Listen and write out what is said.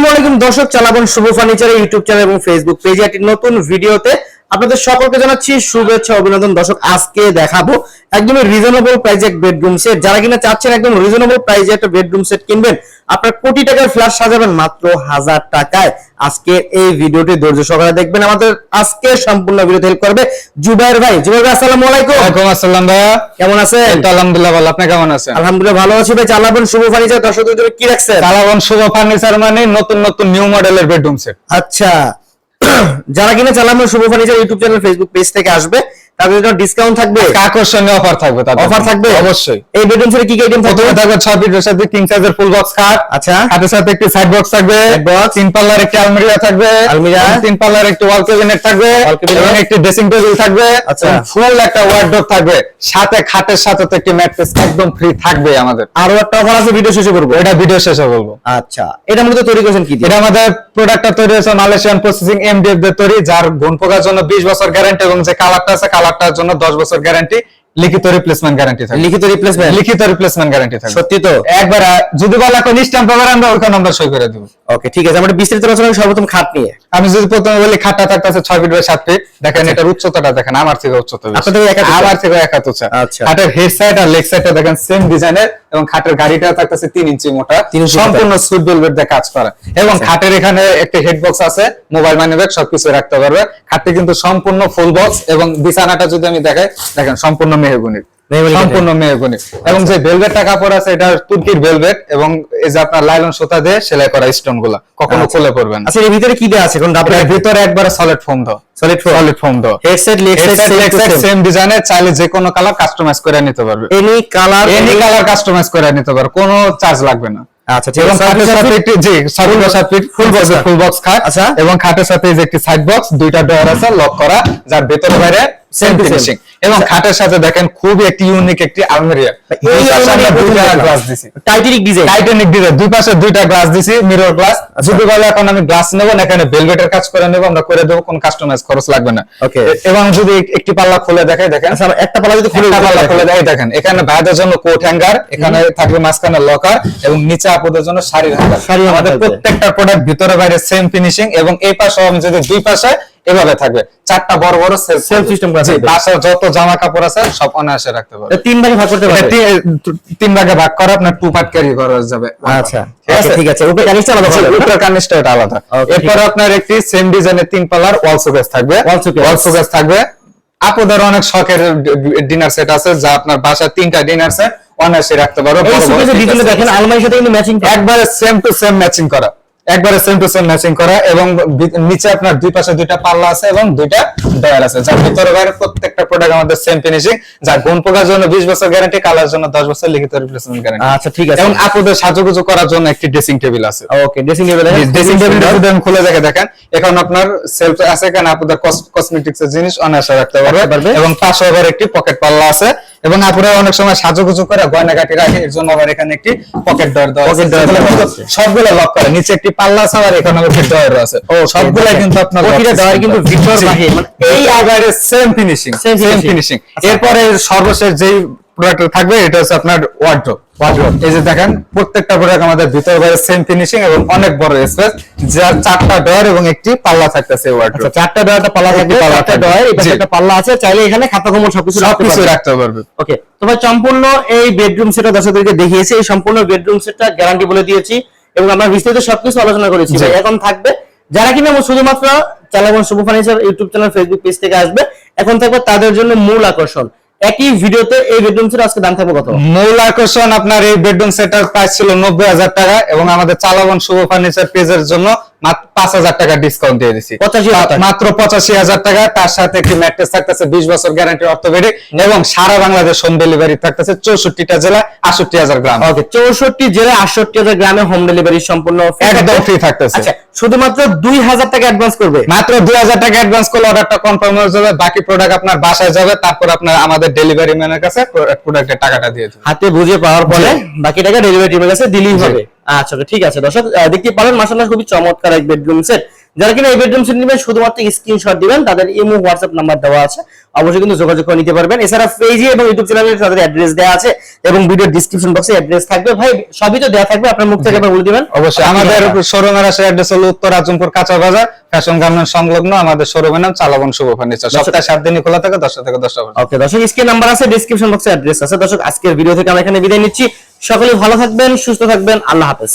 আসসালামু আলাইকুম দর্শক চালাবন শুভ ফার্নিচারের ইউটিউব চ্যানেল এবং ফেসবুক পেজে একটি নতুন ভিডিওতে আপনাদের সকলকে জানাচ্ছি শুভেচ্ছা অভিনন্দন। দর্শক আজকে দেখাবো একদমই রিজনেবল প্রাইজে এক বেডরুম সেট যারা কিনা চাচ্ছেন একদম রিজনেবল প্রাইজে একটা বেডরুম সেট কিনবেন আপনার কোটি টাকার ফ্ল্যাট সাজাবেন মাত্র হাজার টাকায়। আজকে এই ভিডিওটি ধৈর্য সহকারে দেখবেন। আমাদের আজকে সম্পূর্ণ ভিডিও হেল্প করবে জুবাইর ভাই। জুবাইর ভাই আসসালামু আলাইকুম। ওয়ালাইকুম আসসালাম ভাইয়া। কেমন আছেন? আলহামদুলিল্লাহ ভালো। আপনি কেমন আছেন? আলহামদুলিল্লাহ ভালো আছি ভাই। চালাবন শুভ ফার্নিচার দর্শকদের জন্য কি রাখছেন? কালাবন শুভ ফার্নিচার মানে নতুন নতুন নিউ মডেলের বেডরুম সেট আচ্ছা। যারা কিনা চালানো Shubho furniture YouTube channel Facebook page থেকে আসবে তাদের জন্য ডিসকাউন্ট থাকবে? আকর্ষণীয় অফার থাকবে তাদের অফার থাকবে? অবশ্যই। এই বেডরুম সেটে কি কি আইটেম থাকবে? প্রথমে থাকবে ছয় ফিটের সাথে কিং সাইজের ফুল বক্স খাট। আচ্ছা। খাটের সাথে একটি সাইড বক্স থাকবে। Box। তিন পাল্লার একটি আলমিরা থাকবে। আলমিরা। তিন পাল্লার একটি ওয়াল ক্যাবিনেট থাকবে। এবং একটি ড্রেসিং টেবিল থাকবে। আচ্ছা। ফুল একটা ওয়ার্ডরোব থাকবে। সাথে খাটের সাথে তো একটি ম্যাট্রেস একদম ফ্রি থাকবে আমাদের। আরও একটা অফার আছে ভিডিও শেষে করব এটা ভিডিও শেষে বলব। আচ্ছা। এটা মূলত তৈরি করেছেন কি এটা আমাদের প্রোডাক্টটা তৈরি হয়েছে মালয়েশিয়ান প্রসেসিং এমডিএফ দিয়ে তৈরি যার গুণ পোকার জন্য 20 বছর গ্যারান্টি এবং যে কালারটা আছে কালারটার জন্য 10 বছর গ্যারান্টি লিখিত রিপ্লেসমেন্ট গ্যারান্টি থাকে লিখিত রিপ্লেসমেন্ট লিখিত রিপ্লেসমেন্ট গ্যারান্টি থাকে সত্যি তো? একবার যদি বলা কোন স্ট্যাম্প পেপার আমরা ওখানে আমরা সই করে দেব। ওকে ঠিক আছে আমরা বিস্তারিত আলোচনা সর্বপ্রথম খাট নিয়ে। আমি যদি প্রথমে বলি খাটটা থাকতেছে 6 ফিট বাই 7 ফিট দেখেন এটার উচ্চতাটা দেখেন আমার থেকে উচ্চতা আপনাদের আপনার থেকে এক আমার থেকে এক হাত উঁচা আচ্ছা। খাটের হেড সাইড আর লেগ সাইডটা দেখেন সেম ডিজাইনের এবং খাটের গাড়িটা থাকতেছে 3 ইঞ্চি মোটা। তিন ইঞ্চি মোটা। সম্পূর্ণ সুইট ভেলভেট দিয়ে কাজ করা। এবং খাটের এখানে একটা হেড বক্স আছে মোবাইল মানি ব্যাগ সবকিছু রাখতে পারবে। খাটটি কিন্তু সম্পূর্ণ ফুল বক্স এবং বিছানাটা যদি আমি দেখাই দেখেন সম্পূর্ণ মেহগুনি মেহগনি। সম্পূর্ণ মেহগুনি। এবং যে ভেলভেটটা কাপড় আছে এটা তুর্কির ভেলভেট এবং এই যে আপনার লাইলন সুতা দিয়ে সেলাই করা স্টোনগুলা কখনো আচ্ছা। খুলে পড়বে না। আচ্ছা এর ভিতরে কি দেওয়া আছে? কোন ভিতরে একবারে সলিড ফোম দাও সলিড ফোম সলিড ফোম দাও লেগ সাইড সেম ডিজাইনে চাইলে যে কোনো কালার কাস্টমাইজ করে নিতে পারবে। Any colour any colour customise করে নিতে পারবে কোনো চার্জ লাগবে না। আচ্ছা এবং খাটের সাথে একটি জি সরি বসার ফিট ফুল বক্স আচ্ছা। ফুল বক্স খাট আচ্ছা। এবং খাটের সাথে যে একটি সাইড বক্স দুইটা ডোর আছে লক করা যার ভেতরে বাইরে সেম। ফিনিশিং এবং খাটের সাথে দেখেন খুবই একটি ইউনিক একটি আলমিরিয়া এই আলমারি দুইটা প্রথম গ্লাস দিছি। টাইটানিক ডিজাইন টাইটানিক ডিজাইন দুই পাশে দুইটা গ্লাস দিছি মিরর গ্লাস আচ্ছা। যদি বলে এখন আমি গ্লাস নেব না এখানে ভেলভেটের কাজ করে নেব আমরা করে দেবো কোন কাস্টমাইজ খরচ লাগবে না. এ- এবং যদি একটি পাল্লা খুলে দেখাই দেখেন। আচ্ছা একটা পালা যদি খুলে পাল্লা খুলে দেখাই দেখেন। এখানে ভাইদের জন্য কোট হ্যাঙ্গার এখানে থাকবে মাঝখানে লকার এবং নিচে আপুদের জন্য শাড়ির হ্যাঙ্গার শাড়ি আমাদের প্রত্যেকটা প্রোডাক্ট ভিতরে বাইরে সেম ফিনিশিং এবং এই পাশে আমি যদি দুই পাশে এভাবে থাকবে। চারটা বড় বড় সেলফ করা থাকবে। পাশে যত জামা কাপড় আছে সব অনায়াসে রাখতে পারবে। তিন ভাগে ভাগ করতে পারবে? তিন ভাগে ভাগ করা আপনার টু পার্ট ক্যারি করা যাবে। আচ্ছা। ঠিক আছে? okay, ঠিক আছে। উপরে কানিস্টা আলাদা উপরের কার্নিশটা এটা আলাদা। এরপর আপনার একটি সেম ডিজাইনের তিন পাল্লার ওয়াল শোকেস থাকবে। ওয়াল শোকেস থাকবে। আপুদের অনেক শখের ডিনার সেট আছে যা আপনার বাসায় তিনটা ডিনার সেট অনায়াসে রাখতে পারো দেখেন আছে। আলমারির সাথে কিন্তু ম্যাচিং একবারে সেম টু সেম ম্যাচিং করা। একবারে সেম টু সেম ম্যাচিং করা এবং নিচে আপনার দুই পাশে দুইটা পাল্লা আছে এবং দুইটা ডয়ার আছে। যার ভিতরে বাইরে প্রত্যেকটা প্রোডাক্ট আমাদের সেম ফিনিশিং যার গুণ পোকার জন্য 20 বছর গ্যারান্টি কালার জন্য 10 বছর লিখিত রিপ্লেসমেন্ট গ্যারান্টি আচ্ছা ঠিক আছে। এবং আপুদের সাজুগুজু করার জন্য একটি ড্রেসিং টেবিল আছে। ওকে ড্রেসিং টেবিলে ড্রেসিং টেবিলটা যদি আমি খুলে দেখে দেখেন। এখন আপনার সেলফ আছে এখানে আপনাদের কসমেটিক্স এর জিনিস অনায়াসে রাখতে পারবে। এবং পাশে আবার একটি পকেট পাল্লা আছে। এবং আপনারা অনেক সময় সাজুগুজু করে গয়না কাটি রাখে এর জন্য আবার এখানে একটি পকেট ডয়ার দেওয়া আছে। আছে। সবগুলো লক করে। নিচে একটি পাল্লা আছে আর এখানে একটি ডয়ার আছে। ও সবগুলাই কিন্তু আপনার প্রতিটা door কিন্তু ভিতর বাহির, মানে এই আগারে সেম ফিনিশিং সেম। ফিনিশিং আচ্ছা। এরপরে সর্বশেষ যেই প্রোডাক্ট থাকবে এটা হচ্ছে আপনার এই যে দেখেন প্রত্যেকটা প্রোডাক্ট আমাদের ভিতর বাইরে সেম ফিনিশিং এবং অনেক বড় স্পেস যার চারটা ডয়ার এবং একটি পাল্লা থাকতেছে আচ্ছা চারটা ডয়ারটা পাল্লা থাকবে চারটা ডয়ার এই পাশে একটা পাল্লা আছে চাইলে এখানে খাতা কমল সবকিছু সবকিছু রাখতে পারবে ওকে তো ভাই সম্পূর্ণ এই বেডরুম সেটটা দর্শকদেরকে দেখিয়েছি এই সম্পূর্ণ বেডরুম সেটটা গ্যারান্টি বলে দিয়েছি এবং আমরা বিস্তারিত সবকিছু আলোচনা করেছি। এখন থাকবে যারা কিনা শুধুমাত্র চালাবন Shubho furniture YouTube channel Facebook page থেকে আসবে। এখন থাকবে তাদের জন্য মূল আকর্ষণ। একই ভিডিওতে এই বেডরুম সেট আজকে দাম থাকবে কত? মূল আকর্ষণ আপনার এই বেডরুম সেটার প্রাইস ছিল নব্বই হাজার টাকা এবং আমাদের চালাবন শুভ ফার্নিচার পেজের জন্য পাঁচ হাজার টাকা ডিসকাউন্ট দিয়ে দিচ্ছি মাত্র পঁচাশি হাজার টাকা। তার সাথে একটি ম্যাট্রেস থাকতেছে বিশ বছর গ্যারান্টি অর্থোপেডিক এবং সারা বাংলাদেশ হোম ডেলিভারি থাকতেছে চৌষট্টিটা জেলা আটষট্টি হাজার গ্রাম। ওকে চৌষট্টি জেলা আটষট্টি হাজার গ্রামে হোম ডেলিভারি সম্পূর্ণ একদম ফ্রি থাকতেছে। আচ্ছা শুধুমাত্র দুই হাজার টাকা অ্যাডভান্স করবে? মাত্র দুই হাজার টাকা অ্যাডভান্স করলে অর্ডারটা কনফার্ম হয়ে যাবে। বাকি প্রোডাক্ট আপনার বাসায় যাবে। তারপর আপনার আমাদের ডেলিভারি ম্যানের কাছে প্রোডাক্টের টাকাটা দিয়ে হাতে বুঝে পাওয়ার পরে বাকি টাকা ডেলিভারি টিমের কাছে দিলেই হবে। আচ্ছা ঠিক আছে। দর্শক দেখতে পারেন মাসাল্লাহ খুবই চমৎকার এক বেডরুম সেট যারা কিনা এই বেডরুম সেট নেবেন শুধুমাত্র স্ক্রিনশট দিবেন তাদের ইমো হোয়াটসঅ্যাপ নাম্বার দেওয়া আছে। অবশ্যই কিন্তু যোগাযোগ করে নিতে পারবেন। এছাড়া পেজে এবং ইউটিউব চ্যানেলে তাদের অ্যাড্রেস দেওয়া আছে এবং ভিডিও ডিসক্রিপশন বক্সে অ্যাড্রেস থাকবে। ভাই সবই তো দেওয়া থাকবে আপনার মুখ থেকে একবার বলে দিবেন। অবশ্যই আমাদের শোরুমের আসে অ্যাড্রেস হলো উত্তর আজমপুর কাঁচা বাজার ফ্যাশন গার্মেন্ট সংলগ্ন। আমাদের শোরুমের নাম চালাবন শুভ ফার্নিচার। সপ্তাহে সাত দিনই খোলা থাকে দশটা থেকে দশটা পর্যন্ত। ওকে দর্শক স্ক্রিন নাম্বার আছে ডিসক্রিপশন বক্সে অ্যাড্রেস আছে। দর্শক আজকের ভিডিও থেকে আমরা এখানে বিদায় নিচ্ছি। সকলে ভালো থাকবেন সুস্থ থাকবেন। আল্লাহ হাফেজ।